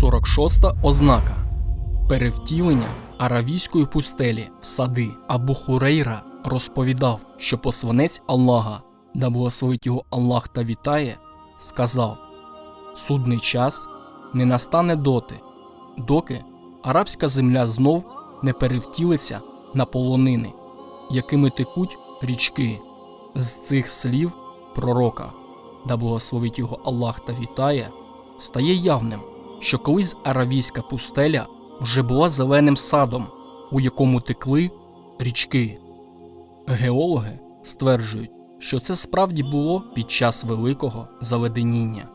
46 ознака перевтілення аравійської пустелі в сади Абу Хурейра розповідав, що посланець Аллаха, да благословить його Аллах та вітає, сказав: Судний час не настане доти, доки арабська земля знов не перевтілиться на полонини, якими текуть річки. З цих слів пророка, да благословить його Аллах та вітає, стає явним, що колись аравійська пустеля вже була зеленим садом, у якому текли річки. Геологи стверджують, що це справді було під час великого заледеніння.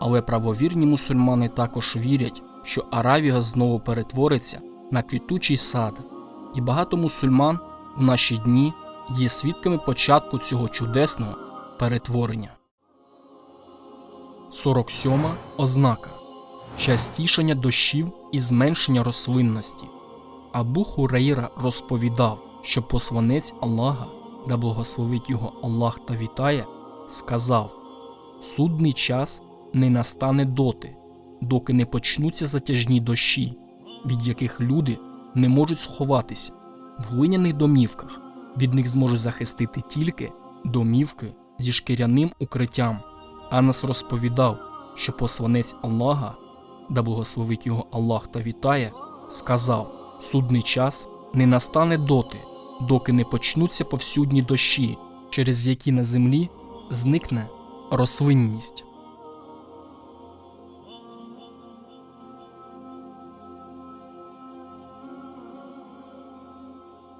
Але правовірні мусульмани також вірять, що Аравія знову перетвориться на квітучий сад, і багато мусульман у наші дні є свідками початку цього чудесного перетворення. 47 ознака частішання дощів і зменшення рослинності. Абу Хурейра розповідав, що посланець Аллаха, да благословить його Аллах та вітає, сказав: Судний час не настане доти, доки не почнуться затяжні дощі, від яких люди не можуть сховатися в глиняних домівках. Від них зможуть захистити тільки домівки зі шкіряним укриттям. Анас розповідав, що посланець Аллаха, да благословить його Аллах та вітає, сказав: судний час не настане доти, доки не почнуться повсюдні дощі, через які на землі зникне рослинність.